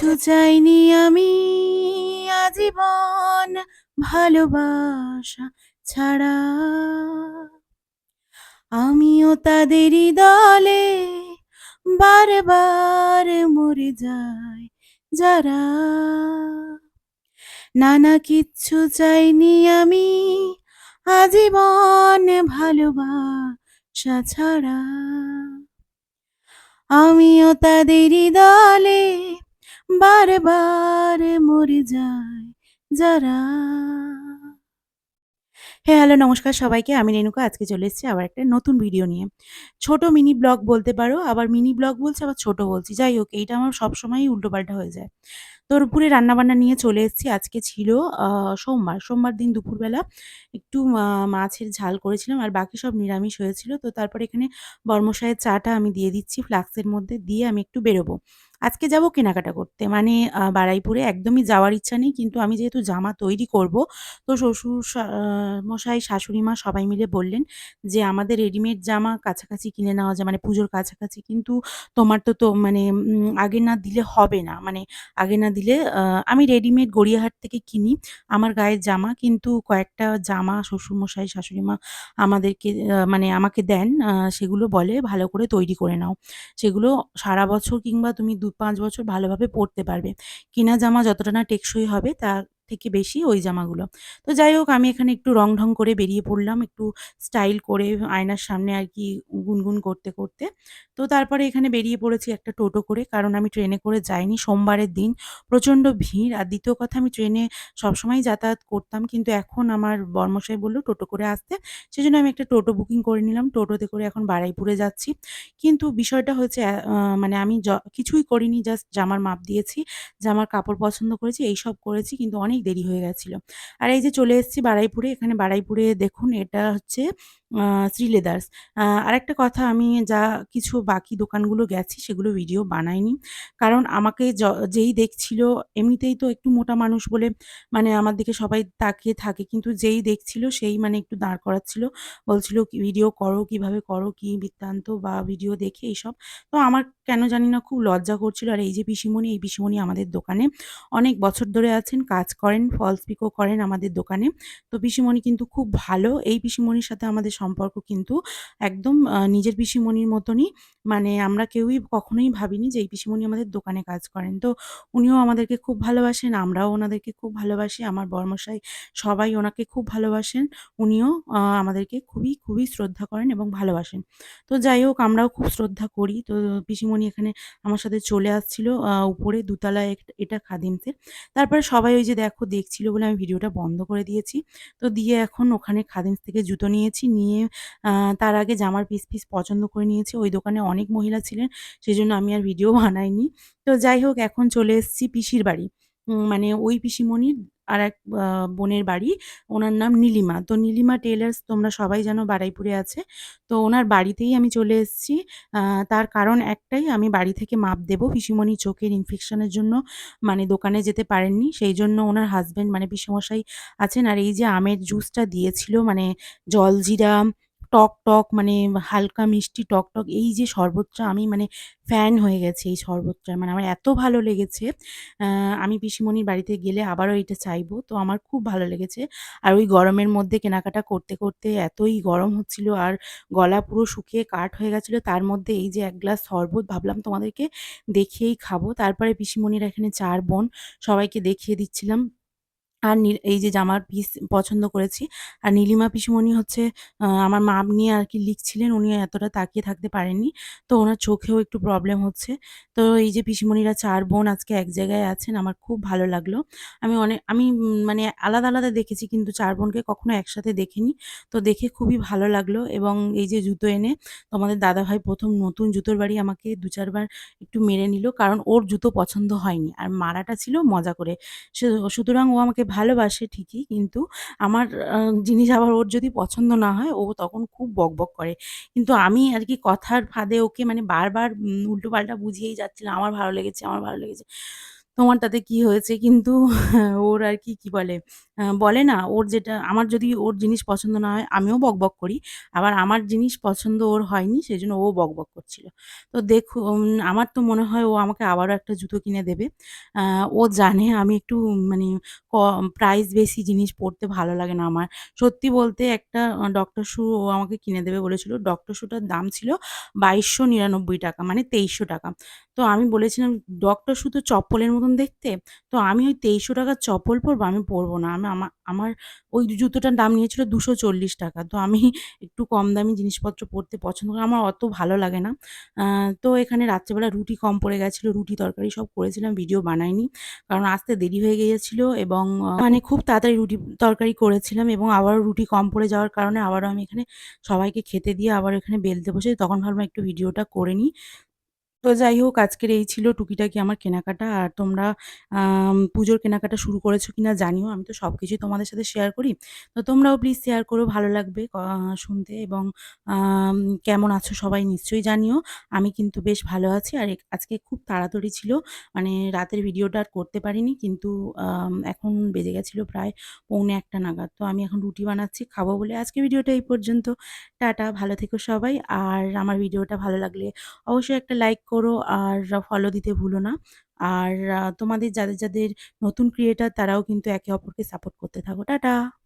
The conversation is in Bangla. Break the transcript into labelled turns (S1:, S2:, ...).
S1: কিচ্ছু চাইনি আমি আজীবন ভালোবাসা ছাড়া। আমিও তাদেরই দলে বারবার মরে যাই যারা। নানা কিচ্ছু চাইনি আমি আজীবন ভালোবাসা ছাড়া। আমিও তাদেরই দলে বারবার মরে যায় যারা। হ্যাঁ হ্যালো, নমস্কার সবাইকে। আমি রেণুকা, আজকে চলে এসেছি আবার একটা নতুন ভিডিও নিয়ে। ছোট মিনি ব্লগ বলতে পারো, আবার মিনি ব্লগ বলছি, আবার ছোট বলছি। যাই হোক, এইটা আমার সবসময়ই উল্টোপাল্টা হয়ে যায়। তো দুপুরে রান্নাবান্না নিয়ে চলে এসেছি। আজকে ছিল সোমবার। সোমবার দিন দুপুরবেলা একটু মাছের ঝাল করেছিলাম আর বাকি সব নিরামিষ হয়েছিল। তো তারপরে এখানে বর্মশায়ের চাটা আমি দিয়ে দিচ্ছি, ফ্লাক্সের মধ্যে দিয়ে আমি একটু বেরোবো। আজকে যাব কেনাকাটা করতে। মানে বারুইপুরে একদমই যাওয়ার ইচ্ছা নেই, কিন্তু আমি যেহেতু জামা তৈরি করব, তো শ্বশুর মশাই, শাশুড়ি মা সবাই মিলে বললেন যে, আমাদের রেডিমেড জামা কাছাকাছি কিনে নেওয়া যায়। মানে পুজোর কাছাকাছি, কিন্তু তোমার তো তো মানে আগে না দিলে হবে না। মানে আগে না দিলে আমি রেডিমেড গড়িয়াহাট থেকে কিনি আমার গায়ের জামা, কিন্তু কয়েকটা জামা শ্বশুরমশাই শাশুড়ি মা আমাদেরকে মানে আমাকে দেন সেগুলো বলে ভালো করে তৈরি করে নাও। সেগুলো সারা বছর কিংবা তুমি দু পাঁচ বছর ভালোভাবে পরতে পারবে। কিনা জামা যতটা না টেকসই হবে তার থেকে বেশি ওই জামাগুলো। তো যাই হোক আমি এখানে একটু রং ঢং করে বেরিয়ে পড়লাম একটু স্টাইল করে আয়নার সামনে আর কি গুনগুন করতে করতে। তো তারপরে এখানে বেরিয়ে পড়েছি একটা টোটো করে কারণ আমি ট্রেনে করে যাইনি। সোমবারের দিন প্রচণ্ড ভিড় আর দ্বিতীয় কথা আমি ট্রেনে সবসময় যাতায়াত করতাম কিন্তু এখন আমার বর্মশাই বলল টোটো করে আসতে। সেজন্য আমি একটা টোটো বুকিং করে নিলাম। টোটোতে করে এখন বারাইপুরে যাচ্ছি। কিন্তু বিষয়টা হয়েছে মানে আমি কিছুই করিনি জাস্ট জামার মাপ দিয়েছি, জামার কাপড় পছন্দ করেছি, এইসব করেছি কিন্তু অনেক দেরি হয়ে গেছিল। আর এই যে চলে এসেছি বারাইপুরে, এখানে বারাইপুরে দেখুন এটা হচ্ছে শ্রী লেদার্স। আরেকটা কথা আমি যা কিছু বাকি দোকানগুলো গেছি সেগুলো ভিডিও বানাইনি। কারণ আমাকে যেই দেখছিল এমনিতেই তো একটু মোটা মানুষ বলে মানে আমার দিকে সবাই তাকিয়ে থাকে। কিন্তু যেই দেখছিল সেই মানে একটু দাঁড় করাচ্ছিল। বলছিল ভিডিও করো, কীভাবে করো, কি বৃত্তান্ত বা ভিডিও দেখে এইসব। তো আমার কেন জানি না খুব লজ্জা করছিল। আর এই যে পিসিমণি, এই পিসিমণি আমাদের দোকানে অনেক বছর ধরে আছেন, কাজ করেন, ফলস পিকো করেন আমাদের দোকানে। তো পিসিমণি কিন্তু খুব ভালো। এই পিসিমণির সাথে আমাদের সম্পর্ক কিন্তু একদম নিজের পিসিমণির মতনই। মানে আমরা কেউই কখনোই ভাবিনি যে এই পিসিমণি আমাদের দোকানে কাজ করেন। তো উনিও আমাদেরকে খুব ভালোবাসেন, আমরাও ওনাদেরকে খুব ভালোবাসি। আমার বর্মশাই সবাই ওনাকে খুব ভালোবাসেন। উনিও আমাদেরকে খুবই, খুবই শ্রদ্ধা করেন এবং ভালোবাসেন। তো যাই হোক আমরাও খুব শ্রদ্ধা করি। তো পিসিমণি এখানে আমার সাথে চলে আসছিল উপরে দোতলায় এটা খাদিমসের। তারপরে সবাই ওই যে দেখো দেখছিল বলে আমি ভিডিওটা বন্ধ করে দিয়েছি। তো দিয়ে এখন ওখানে খাদিমস থেকে জুতো নিয়েছি। নিয়ে আ তার আগে জামার পিস, পিস পছন্দ করে নিয়েছি। ওই দোকানে অনেক মহিলা ছিলেন। সেই জন্য আমি আর ভিডিও বানাইনি। তো যাই হোক এখন চলে এসেছি পিসির বাড়ি। মানে ওই পিসিমণির আরেক এক বোনের বাড়ি। ওনার নাম নীলিমা। তো নীলিমা টেলার্স তোমরা সবাই জানো বারাইপুরে আছে। তো ওনার বাড়িতেই আমি চলে এসেছি। তার কারণ একটাই আমি বাড়ি থেকে মাপ দেবো। পিসিমণি চোখের ইনফেকশনের জন্য মানে দোকানে যেতে পারেননি। সেই জন্য ওনার হাজব্যান্ড মানে পিসিমশাই আছেন। আর এই যে আমের জুসটা দিয়েছিল মানে জলজিরা, টক, টক মানে হালকা মিষ্টি টক, টক এই যে শরবতটা আমি মানে ফ্যান হয়ে গেছে এই শরবতটার। মানে আমার এত ভালো লেগেছে। আমি পিসিমণির বাড়িতে গেলে আবারও এটা চাইব। তো আমার খুব ভালো লেগেছে। আর ওই গরমের মধ্যে কেনাকাটা করতে, করতে এতই গরম হচ্ছিল আর গলা পুরো শুকিয়ে কাঠ হয়ে গেছিল। তার মধ্যে এই যে এক গ্লাস শরবত ভাবলাম তোমাদেরকে দেখিয়েই খাব। তারপরে পিসিমণির এখানে চার বোন সবাইকে দেখিয়ে দিচ্ছিলাম। আর এই যে জামার পিস পছন্দ করেছি। আর নীলিমা পিসিমণি হচ্ছে আমার মাপ নিয়ে আর কি লিখছিলেন। উনি এতটা তাকিয়ে থাকতে পারেননি। তো ওনার চোখেও একটু প্রবলেম হচ্ছে। তো এই যে পিসিমণিরা চার বোন আজকে এক জায়গায় আছেন। আমার খুব ভালো লাগল। আমি অনে আমি মানে আলাদা, আলাদা দেখেছি কিন্তু চার বোনকে কখনো একসাথে দেখিনি। তো দেখে খুবই ভালো লাগল এবং এই যে জুতো এনে তোমাদের দাদাভাই প্রথম নতুন জুতোর বাড়ি আমাকে দু চারবার একটু মেরে নিল। কারণ ওর জুতো পছন্দ হয়নি। আর মারাটা ছিল মজা করে। সুতরাং ও আমাকে ভালোবাসে ঠিকই কিন্তু আমার জিনিস আবার ওর যদি পছন্দ না হয় ও তখন খুব বকবক করে। কিন্তু আমি আর কি কথার ফাঁদে ওকে মানে বারবার উল্টো উল্টোপাল্টা বুঝিয়েই যাচ্ছিলাম, আমার ভালো লেগেছে, আমার ভালো লেগেছে। তোমার তাতে কি হয়েছে? কিন্তু ওর আর কি, কি বলে? বলে না ওর যেটা আমার যদি ওর জিনিস পছন্দ না হয় আমিও বকবক করি। আবার আমার জিনিস পছন্দ ওর হয়নি সেই জন্য ও বকবক করছিল। তো দেখুন আমার তো মনে হয় ও আমাকে আবারও একটা জুতো কিনে দেবে। ও জানে আমি একটু মানে ক প্রাইস বেশি জিনিস পড়তে ভালো লাগে না আমার। সত্যি বলতে একটা ডক্টর শু ও আমাকে কিনে দেবে বলেছিল। ডক্টর শুটার দাম ছিল ৳২২৯৯ মানে ৳২৩০০ তো আমি বলেছিলাম, "ডক্টর শু তো চপ্পলের মতন দেখতে। তো আমি ওই ৳২৩০০ র চপ্পল পরবো? আমি পরবো না। আমি আমা আমার ওই জুতোটার দাম নিয়েছিল ৳২৪০ তো আমি একটু কম দামি জিনিসপত্র পরতে পছন্দ করি। আমার অত ভালো লাগে না। তো এখানে রাত্রেবেলা রুটি কম পড়ে গেছিল। রুটি তরকারি সব করেছিলাম, ভিডিও বানাইনি। কারণ আসতে দেরি হয়ে গিয়েছিল এবং মানে খুব তাড়াতাড়ি রুটি তরকারি করেছিলাম এবং আবারও রুটি কম পড়ে যাওয়ার কারণে আবারও আমি এখানে সবাইকে খেতে দিয়ে আবার এখানে বেলতে বসে তখন ভাবলাম একটু ভিডিওটা করে নিই। তো যাই হোক আজকের এই ছিল টুকিটাকি আমার কেনাকাটা। আর তোমরা পুজোর কেনাকাটা শুরু করেছ কিনা জানিও। আমি তো সব কিছুই তোমাদের সাথে শেয়ার করি। তো তোমরাও প্লিজ শেয়ার করো, ভালো লাগবে শুনতে এবং কেমন আছো সবাই নিশ্চয়ই জানিও। আমি কিন্তু বেশ ভালো আছি। আর আজকে খুব তাড়াতাড়ি ছিল। মানে রাতের ভিডিওটা আর করতে পারিনি। কিন্তু এখন বেজে গেছিল প্রায় পৌনে একটা নাগাদ। তো আমি এখন রুটি বানাচ্ছি, খাব বলে। আজকের ভিডিওটা এই পর্যন্ত। টাটা, ভালো থেকো সবাই। আর আমার ভিডিওটা ভালো লাগলে অবশ্যই একটা লাইক করো আর ফলো দিতে ভুলো না। আর তোমাদের যাদের, যাদের নতুন ক্রিয়েটার তারাও কিন্তু একে অপরকে সাপোর্ট করতে থাকো। টাটা।